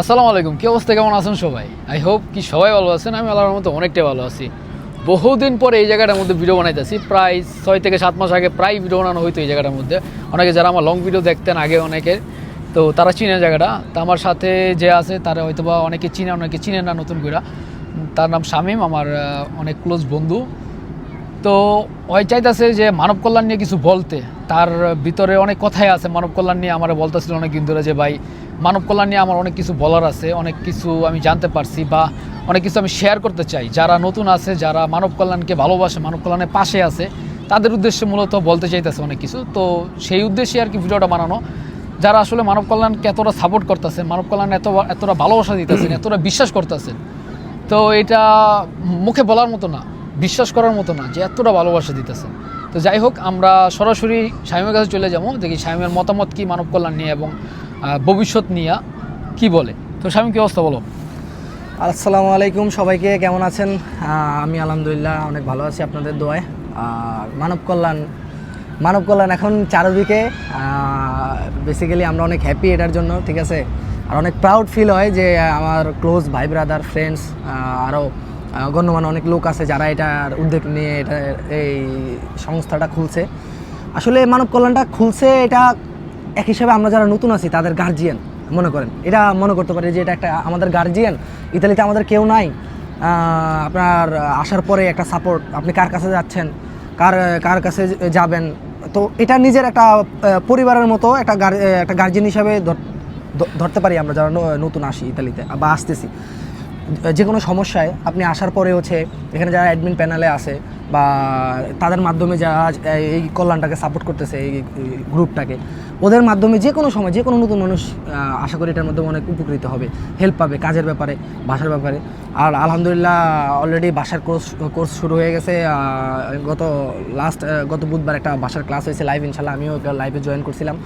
আসসালামু আলাইকুম, কি অবস্থা, কেমন আছেন সবাই? আই হোপ কি সবাই ভালো আছেন, আমি আল্লাহর মতো অনেকটাই ভালো আছি। বহুদিন পরে এই জায়গাটার মধ্যে ভিডিও বানাইতেছি, প্রায় ছয় থেকে সাত মাস আগে প্রায় ভিডিও বানানো হইতো এই জায়গাটার মধ্যে। অনেকে যারা আমার লং ভিডিও দেখতেন আগে অনেকে, তো তারা চিনে জায়গাটা। তা আমার সাথে যে আছে, তারা হয়তো বা অনেকে চিনে অনেকে চিনে না নতুন করে। তার নাম শামীম, আমার অনেক ক্লোজ বন্ধু। তো ওই চাইতেছে যে মানব কল্যাণ নিয়ে কিছু বলতে। তার ভিতরে অনেক কথাই আছে, মানব কল্যাণ নিয়ে আমার বলতেছিল অনেক দিন ধরে যে, ভাই মানব কল্যাণ নিয়ে আমার অনেক কিছু বলার আছে অনেক কিছু আমি জানতে পারছি বা অনেক কিছু আমি শেয়ার করতে চাই। যারা নতুন আছে যারা মানব কল্যাণকে ভালোবাসে মানব কল্যাণের পাশে আছে তাদের উদ্দেশ্যে মূলত বলতে চাইতেছে অনেক কিছু। তো সেই উদ্দেশ্যে আর কি ভিডিওটা বানানো। যারা আসলে মানব কল্যাণকে এতটা সাপোর্ট করতেছেন মানব কল্যাণ এত এতটা ভালোবাসা দিতেছেন এতটা বিশ্বাস করতেছেন তো এটা মুখে বলার মতো না বিশ্বাস করার মতো না যে এতটা ভালোবাসা দিতেছে তো যাই হোক আমরা সরাসরি স্বামীর কাছে চলে যাব। দেখি স্বামীর মতামত কি মানব কল্যাণ নিয়ে এবং ভবিষ্যৎ নিয়ে কি বলে? তো স্বামী, কি অবস্থা বলো? আসসালামু আলাইকুম সবাইকে, কেমন আছেন? আমি আলহামদুলিল্লাহ অনেক ভালো আছি আপনাদের দোয়ায়। আর মানব কল্যাণ মানব কল্যাণ এখন চারদিকে বেসিক্যালি আমরা অনেক হ্যাপি এটার জন্য, ঠিক আছে? আর অনেক প্রাউড ফিল হয় যে আমার ক্লোজ ভাই ব্রাদার ফ্রেন্ডস আরও গণ্যমান্য অনেক লোক আছে যারা এটার উদ্যোগ নিয়ে এটা, এই সংস্থাটা খুলছে। আসলে মানব কল্যাণটা খুলছে এটা এক হিসাবে আমরা যারা নতুন আছি, তাদের গার্জিয়ান মনে করেন। এটা মনে করতে পারি যে এটা একটা আমাদের গার্জিয়ান ইতালিতে আমাদের কেউ নাই। আপনার আসার পরে একটা সাপোর্ট আপনি কার কাছে যাচ্ছেন, কার কার কাছে যাবেন? তো এটা নিজের একটা পরিবারের মতো একটা একটা গার্জিয়ান হিসাবে ধর- ধরতে পারি আমরা যারা নতুন আসি ইতালিতে বা আসতেছি। যে কোনো সমস্যায় আপনি আসার পরে হচ্ছে এখানে যারা অ্যাডমিন প্যানেলে আছে বা তাদের মাধ্যমে যারা এই কল্যাণটাকে সাপোর্ট করতেছে এই গ্রুপটাকে ওদের মাধ্যমে যে কোনো সময় যে কোনো নতুন মানুষ আশা করি এটার মাধ্যমে অনেক উপকৃত হবে হেল্প পাবে কাজের ব্যাপারে ভাষার ব্যাপারে। আর আলহামদুলিল্লাহ অলরেডি ভাষার কোর্স কোর্স শুরু হয়ে গেছে গত লাস্ট গত বুধবার একটা ভাষার ক্লাস হয়েছে লাইভ ইনশাল্লাহ আমিও লাইভে জয়েন করছিলাম।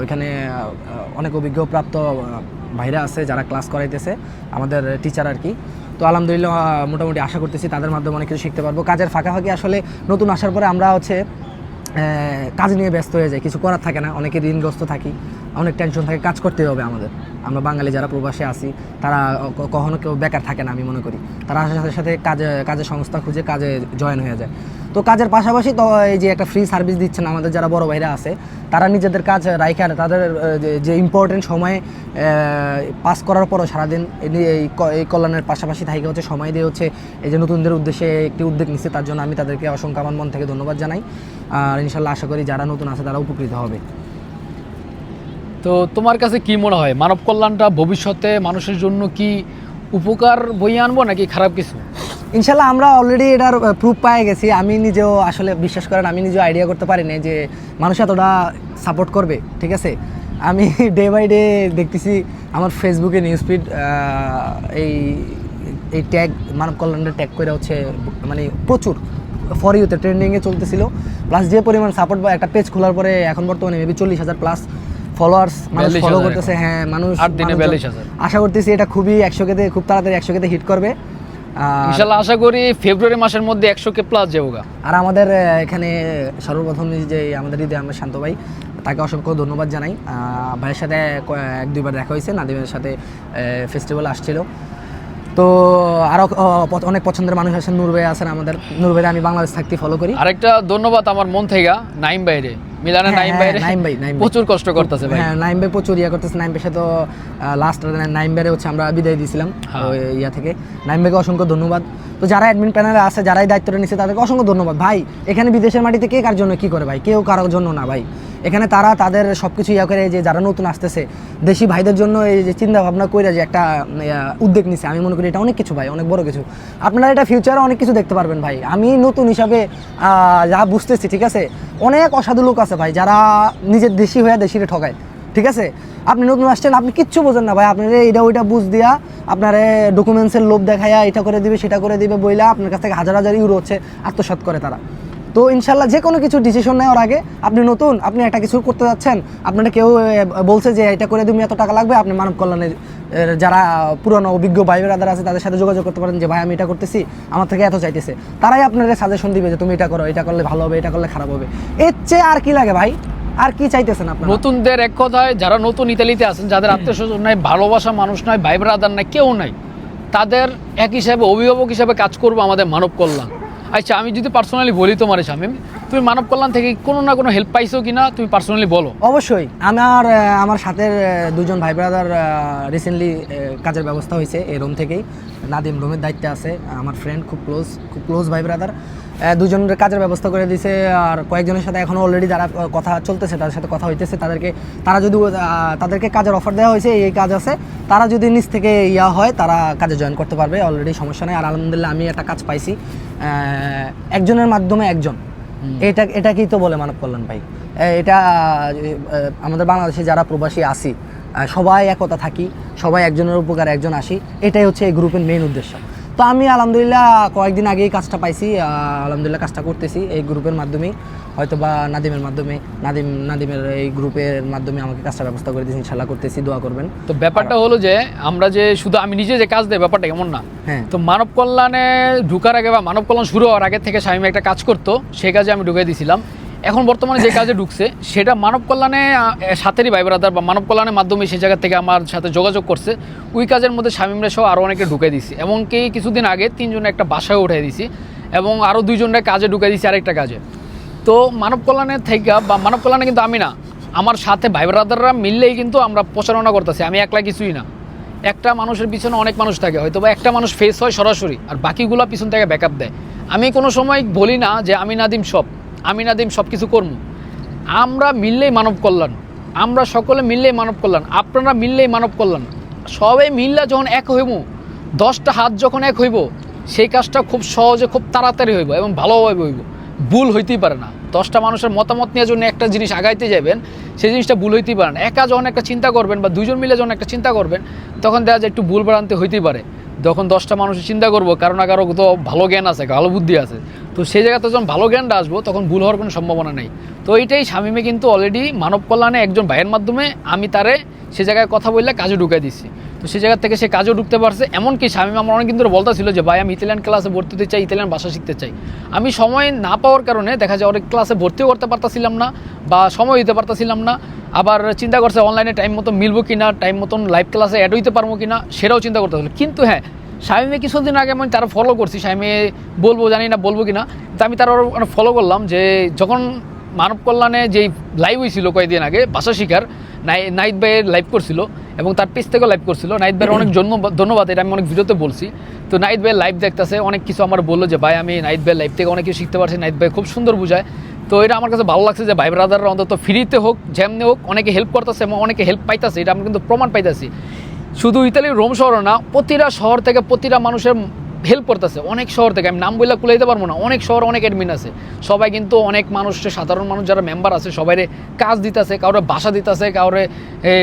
ওইখানে অনেক অভিজ্ঞ প্রাপ্ত আহ, ভাইরা আছে, যারা ক্লাস করাইতেছে, আমাদের টিচার আর কি। তো আলহামদুলিল্লাহ মোটামুটি আশা করতেছি তাদের মাধ্যমে অনেক কিছু শিখতে পারব। কাজের ফাঁকাফাঁকি আসলে নতুন আসার পরে আমরা হচ্ছে কাজ নিয়ে ব্যস্ত হয়ে যায় কিছু করার থাকে না, অনেকে ঋণগ্রস্ত থাকি। অনেক টেনশন থাকে, কাজ করতে হবে আমাদের। আমরা বাঙালি যারা প্রবাসে আছি, তারা কখনো কেউ বেকার থাকে না, আমি মনে করি। তারা আসার সাথে সাথে কাজে, কাজের সংস্থা খুঁজে কাজে জয়েন হয়ে যায়। তো কাজের পাশাপাশি তো এই যে একটা ফ্রি সার্ভিস দিচ্ছেন আমাদের যারা বড় ভাইরা আছে, তারা নিজেদের কাজ রাইখে, তাদের যে- ইম্পর্টেন্ট সময়ে পাস করার পরও সারাদিন এই কল্যাণের পাশাপাশি থাকে হচ্ছে সময় দিয়ে হচ্ছে এই যে নতুনদের উদ্দেশ্যে একটি উদ্যোগ নিচ্ছে, তার জন্য আমি তাদেরকে অসংখ্য আমার মন থেকে ধন্যবাদ জানাই। আর ইনশাল্লাহ আশা করি যারা নতুন আছে তারা উপকৃত হবে। তো তোমার কাছে কি মনে হয়? মানব কল্যাণটা ভবিষ্যতে মানুষের জন্য কি উপকার বই আনব নাকি খারাপ কিছু? ইনশাল্লাহ আমরা অলরেডি এটার প্রুফ পেয়ে গেছি। আমি নিজেও আসলে বিশ্বাস করেন, আমি নিজেও আইডিয়া করতে পারি না যে মানুষ এতটা সাপোর্ট করবে, ঠিক আছে? আমি ডে বাই ডে দেখতেছি আমার ফেসবুকে নিউজ ফিড এই এই ট্যাগ মানব কল্যাণটা ট্যাগ করে হচ্ছে মানে প্রচুর ফর ইউতে ট্রেন্ডিংয়ে চলতেছিল। প্লাস যে পরিমাণ সাপোর্ট বা একটা পেজ খোলার পরে এখন বর্তমানে মেবি চল্লিশ হাজার প্লাস ফলোয়ার্স মানুষ ফলো করতেছে হ্যাঁ মানুষ আট দিনে মানুষজন- 42,000 আশা করতেছি এটা খুবই একশো কেতে খুব তাড়াতাড়ি একশো কেতে হিট করবে। আর- ইনশাল্লাহ আশা করি ফেব্রুয়ারি মাসের মধ্যে একশো কে প্লাস যাব। আর আমাদের এখানে সর্বপ্রথম যে আমাদের ঈদে আমরা শান্ত ভাই তাকে অসংখ্য ধন্যবাদ জানাই। ভাইয়ের সাথে এক দুইবার দেখা হয়েছে নাদিমের সাথে ফেস্টিভ্যাল আসছিল। তো আরও অনেক পছন্দের মানুষ আছেন নূর ভাই আছেন আমাদের। নূর ভাইরে আমি বাংলাদেশ থাকতে ফলো করি। আরেকটা ধন্যবাদ আমার মন থেকে নাইম বাইরে মিলানা হ্যাঁ, নাইম ভাই নাইম ভাই, নাইম প্রচুর কষ্ট করতেছে ভাই। হ্যাঁ নাইম ভাই প্রচুর ইয়া করতেছে। নাইম ভাই সাথে লাস্ট নাইম ভাইরে হচ্ছে আমরা বিদায় দিয়েছিলাম হ্যাঁ। ইয়া থেকে। নাইম ভাইকে অসংখ্য ধন্যবাদ। তো যারা অ্যাডমিন প্যানেলে আছে যারাই দায়িত্বটা নিচ্ছে তাদেরকে অসংখ্য ধন্যবাদ। ভাই এখানে বিদেশের মাটিতে কে কার জন্য কি করে ভাই? কেউ কারোর জন্য না ভাই। এখানে তারা তাদের সব কিছু ইয়া করে যে যারা নতুন আসতেছে, দেশি ভাইদের জন্য এই যে চিন্তা ভাবনা করে যে একটা উদ্যোগ নিছে। আমি মনে করি এটা অনেক কিছু ভাই, অনেক বড় কিছু। আপনারা এটা ফিউচারে অনেক কিছু দেখতে পারবেন ভাই। আমি নতুন হিসাবে যা বুঝতেছি, ঠিক আছে? অনেক অসাধু লোক আছে ভাই, যারা নিজের দেশি হয়ে দেশিরে ঠকায় ঠিক আছে? আপনি নতুন আসছেন, আপনি কিচ্ছু বোঝেন না ভাই। আপনার এইটা ওইটা বুঝ দিয়া, আপনার ডকুমেন্টসের লোভ দেখাইয়া এটা করে দিবে, সেটা করে দিবে বইলা আপনার কাছ থেকে হাজার হাজার ইউরো হচ্ছে আত্মসাৎ করে তারা। তো ইনশাল্লাহ যে কোনো কিছু ডিসিশন নেওয়ার আগে আপনি নতুন আপনি একটা কিছু করতে যাচ্ছেন আপনারা কেউ বলছে যে এটা করে তুমি এত টাকা লাগবে আপনি মানব কল্যাণের যারা পুরনো অভিজ্ঞ ভাই ব্রাদার আছে তাদের সাথে যোগাযোগ করতে পারেন যে ভাই আমি এটা করতেছি আমার থেকে এত চাইতেছে। তারাই আপনাদের সাজেশন দিবে যে তুমি এটা করো এটা করলে ভালো হবে এটা করলে খারাপ হবে। এর চেয়ে আর কি লাগে ভাই? আর কি চাইতেছেন আপনারা? নতুনদের এক কথায় যারা নতুন ইতালিতে আছেন যাদের আত্মীয় স্বজন নাই ভালোবাসা মানুষ নয় ভাই ব্রাদার নাই কেউ নাই তাদের এক হিসাবে অভিভাবক হিসাবে কাজ করব আমাদের মানব কল্যাণ। আচ্ছা আমি যদি পার্সোনালি বলি তোমার শামিম তুমি মানব কল্যাণ থেকে কোনো না কোনো হেল্প পাইছো কি না তুমি পার্সোনালি বলো। অবশ্যই। আমার আমার সাথে দুজন ভাই ব্রাদার রিসেন্টলি কাজের ব্যবস্থা হয়েছে এই রুম থেকেই। নাদিম রুমের দায়িত্বে আছে। আমার ফ্রেন্ড খুব ক্লোজ খুব ক্লোজ ভাই ব্রাদার দুজনের কাজের ব্যবস্থা করে দিয়েছে আর কয়েকজনের সাথে এখনও অলরেডি যারা কথা চলতেছে তাদের সাথে কথা হইতেছে তাদেরকে তারা যদি তাদেরকে কাজের অফার দেওয়া হয়েছে এই কাজ আছে তারা যদি নিজ থেকে ইয়া হয় তারা কাজে জয়েন করতে পারবে অলরেডি সমস্যা নেই আর আলহামদুলিল্লাহ আমি একটা কাজ পাইছি একজনের মাধ্যমে একজন। এটা এটাকেই তো বলে মানব কল্যাণ ভাই। এটা আমাদের বাংলাদেশে যারা প্রবাসী আহ, সবাই একতা থাকি সবাই একজনের উপকার একজন আসি এটাই হচ্ছে এই গ্রুপের মেইন উদ্দেশ্য। তো আমি আলহামদুলিল্লাহ কয়েকদিন আগেই কাজটা পাইছি আলহামদুলিল্লাহ কাজটা করতেছি এই গ্রুপের মাধ্যমেই হয়তো বা নাদিমের মাধ্যমে নাদিম নাদিমের এই গ্রুপের মাধ্যমে আমাকে কাজটা ব্যবস্থা করে দিয়েছি ইনশাল্লাহ করতেছি দোয়া করবেন। তো ব্যাপারটা হলো যে আমরা যে শুধু আমি নিজে যে কাজ দেয় ব্যাপারটা এমন না? হ্যাঁ। তো মানব কল্যাণে ঢুকার আগে বা মানব কল্যাণ শুরু হওয়ার আগে থেকে স্বামী একটা কাজ করতো সেই কাজে আমি ঢুকে দিয়েছিলাম এখন বর্তমানে যে কাজে ঢুকছে, সেটা মানব কল্যাণে সাথেরই ভাই ব্রাদার বা মানব কল্যাণের মাধ্যমে সেই জায়গা থেকে আমার সাথে যোগাযোগ করছে। ওই কাজের মধ্যে স্বামীমরা সহ আরও অনেকে ঢুকে দিছি। এমনকি কিছুদিন আগে তিনজনে একটা বাসায় উঠে দিছি এবং আরও দুইজনটা কাজে ঢুকে দিছি আরেকটা কাজে। তো মানব কল্যাণের থেকে বা মানব কল্যাণে কিন্তু আমি না, আমার সাথে ভাই ব্রাদাররা মিললেই কিন্তু আমরা প্রচারণা করতেছি, আমি একলা কিছুই না। একটা মানুষের পিছনে অনেক মানুষ থাকে হয়তো বা একটা মানুষ ফেস হয় সরাসরি, আর বাকিগুলো পিছন থেকে ব্যাকআপ দেয়। আমি কোনো সময় বলি না যে আমি নাদিম সব। আমি নাদিম সব কিছু করব আমরা মিললেই মানব কল্যাণ। আমরা সকলে মিললেই মানব কল্যাণ। আপনারা মিললেই মানব কল্যাণ। সবাই মিললে যখন এক হইব দশটা হাত যখন এক হইব, সেই কাজটা খুব সহজে, খুব তাড়াতাড়ি হইব এবং ভালোভাবে হইব। ভুল হইতেই পারে না। দশটা মানুষের মতামত নিয়ে জন্য একটা জিনিস আগাইতে যাবেন সেই জিনিসটা ভুল হইতেই পারে না। একা যখন একটা চিন্তা করবেন বা দুজন মিলে যখন একটা চিন্তা করবেন, তখন দেখা যায় একটু ভুল ভ্রান্তি হইতেই পারে। যখন দশটা মানুষের চিন্তা করব কারণ না কারও তো ভালো জ্ঞান আছে, ভালো বুদ্ধি আছে। তো সেই জায়গাতে যখন ভালো জ্ঞানটা আসব, তখন ভুল হওয়ার কোনো সম্ভাবনা নেই। তো এইটাই স্বামীমে কিন্তু অলরেডি মানব কল্যাণে একজন ভাইয়ের মাধ্যমে আমি তারে সে জায়গায় কথা বললে কাজে ঢুকাই দিচ্ছি তো সেই জায়গা থেকে সে কাজও ঢুকতে পারছে, এমনকি স্বামী আমার অনেক কিন্তু বলতেছিল যে, ভাই, আমি ইতালিয়ান ক্লাসে ভর্তি হতে চাই ইতালিয়ান ভাষা শিখতে চাই। আমি সময় না পাওয়ার কারণে দেখা যায় অনেক ক্লাসে ভর্তিও করতে পারতাছিলাম না বা সময় দিতে পারতাছিলাম না। আবার চিন্তা করছে অনলাইনে টাইম মতো মিলবো কিনা? টাইম মতন লাইভ ক্লাসে অ্যাড হইতে পারব কিনা? সেটাও চিন্তা করতে হলো। কিন্তু হ্যাঁ স্বামী কিছুদিন আগে আমি তারা ফলো করছি স্বামী বলব জানি না, বলব কিনা তো আমি তার ফলো করলাম যে যখন মানব কল্যাণে যেই লাইভ হয়েছিল কয়েকদিন আগে ভাষা শিকার নাই, নাইট ভাইয়ের লাইভ করছিল এবং তার পেজ থেকেও লাইভ করছিল। নাইট ভাইয়ের অনেক জন্য ধন্যবাদ, এটা আমি অনেক ভিডিওতে বলছি। তো নাইট ভাইয়ের লাইভ দেখতেছে, অনেক কিছু আমার বলল যে, ভাই, আমি নাইট ভাইয়ের লাইভ থেকে অনেক কিছু শিখতে পারছি, নাইট ভাই খুব সুন্দর বুঝায়। তো এটা আমার কাছে ভালো লাগছে যে, ভাই ব্রাদাররা অন্তত ফ্রিতে হোক যেমনি হোক, অনেকে হেল্প করতেছে এবং অনেকে হেল্প পাইতেছে, এটা আমি কিন্তু প্রমাণ পাইতেছি। শুধু ইতালির রোম শহর না, প্রতিটা শহর থেকে প্রতিটা মানুষের হেল্প করতেছে। অনেক শহর থেকে, আমি নাম বললে কুলাইতে পারব না। অনেক শহর, অনেক অ্যাডমিন আছে। সবাই কিন্তু অনেক মানুষের সাধারণ মানুষ যারা মেম্বার আছে সবাই কাজ দিতেছে, কাউরে বাসা দিতেছে, কাউরে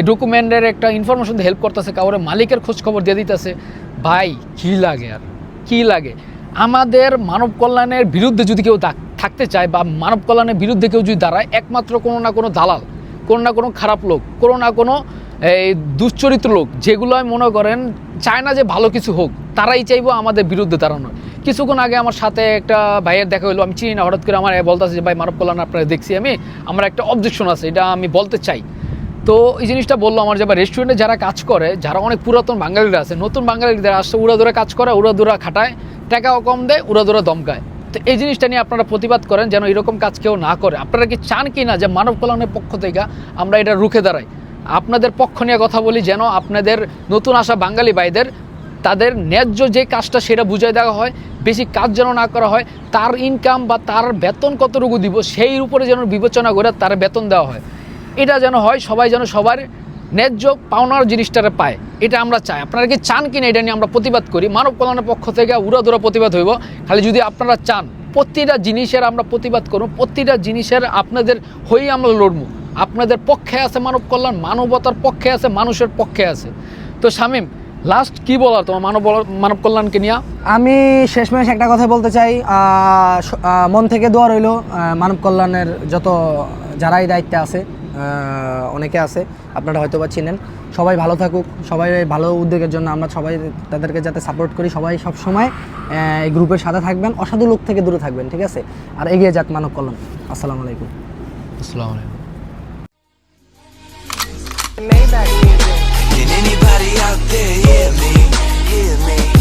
ডকুমেন্টের একটা ইনফরমেশন দিয়ে হেল্প করতেছে, কাউরে মালিকের খোঁজ খবর দিয়ে দিতেছে। ভাই, কী লাগে আর? কী লাগে? আমাদের মানব কল্যাণের বিরুদ্ধে যদি কেউ থাক- থাকতে চায় বা মানব কল্যাণের বিরুদ্ধে কেউ যদি দাঁড়ায়, একমাত্র কোনো না কোনো দালাল, কোনো না কোনো খারাপ লোক, কোনো না কোনো এই দুশ্চরিত্র লোক যেগুলো আমি মনে করেন চায় না যে ভালো কিছু হোক, তারাই চাইব আমাদের বিরুদ্ধে দাঁড়ানোর। কিছুক্ষণ আগে আমার সাথে একটা ভাইয়ের দেখা হলো আমি চিনি না, হঠাৎ করে আমার বলতেছে যে, ভাই, মানব কল্যাণ আপনারা দেখছি আমি, আমার একটা অবজেকশন আছে, এটা আমি বলতে চাই। তো এই জিনিসটা বলল আমার যে রেস্টুরেন্টে যারা কাজ করে, যারা অনেক পুরাতন বাঙালিরা আছে, নতুন বাঙালিরা আসছে উড়াদুরা কাজ করে উড়াদুরা খাটায়, টাকাও কম দেয় উড়াদুরা দমকায় তো এই জিনিসটা নিয়ে আপনারা প্রতিবাদ করেন যেন এরকম কাজ কেউ না করে। আপনারা কি চান কি না যে, মানব কল্যাণের পক্ষ থেকে আমরা এটা রুখে দাঁড়াই? আপনাদের পক্ষ নিয়ে কথা বলি যেন আপনাদের নতুন আসা বাঙালি ভাইদের, তাদের ন্যায্য যে কাজটা সেটা বুঝাই দেওয়া হয়, বেশি কাজ যেন না করা হয়, তার ইনকাম বা তার বেতন কতটুকু দিব সেই উপরে যেন বিবেচনা করে তার বেতন দেওয়া হয়। এটা যেন হয়, সবাই যেন সবার ন্যায্য পাওনার জিনিসটারে পায়, এটা আমরা চাই। আপনারা কি চান কিনা এটা নিয়ে আমরা প্রতিবাদ করি। মানব কল্যাণের পক্ষ থেকে উড়াদুরা প্রতিবাদ হইব। খালি যদি আপনারা চান, প্রতিটা জিনিসের আমরা প্রতিবাদ করব, প্রতিটা জিনিসের আপনাদের হয়েই আমরা লড়বো। আপনাদের পক্ষে আছে মানব কল্যাণ মানবতার পক্ষে আছে মানুষের পক্ষে আছে। তো শামিম লাস্ট কি বলার তোমার মানব মানব কল্যাণকে নিয়ে? আমি শেষমেশ একটা কথা বলতে চাই। মন থেকে দোয়া রইল মানব কল্যাণের যত যারাই দায়িত্বে আছে অনেকে আছে আপনারা হয়তো বা চিনেন। সবাই ভালো থাকুক সবাই ভালো উদ্যোগের জন্য আমরা সবাই তাদেরকে যাতে সাপোর্ট করি সবাই সব সময় এই গ্রুপের সাথে থাকবেন অসাধু লোক থেকে দূরে থাকবেন ঠিক আছে? আর এগিয়ে যাক মানব কল্যাণ। আসসালামু আলাইকুম। আসসালামু আলাইকুম। out there, hear me, hear me.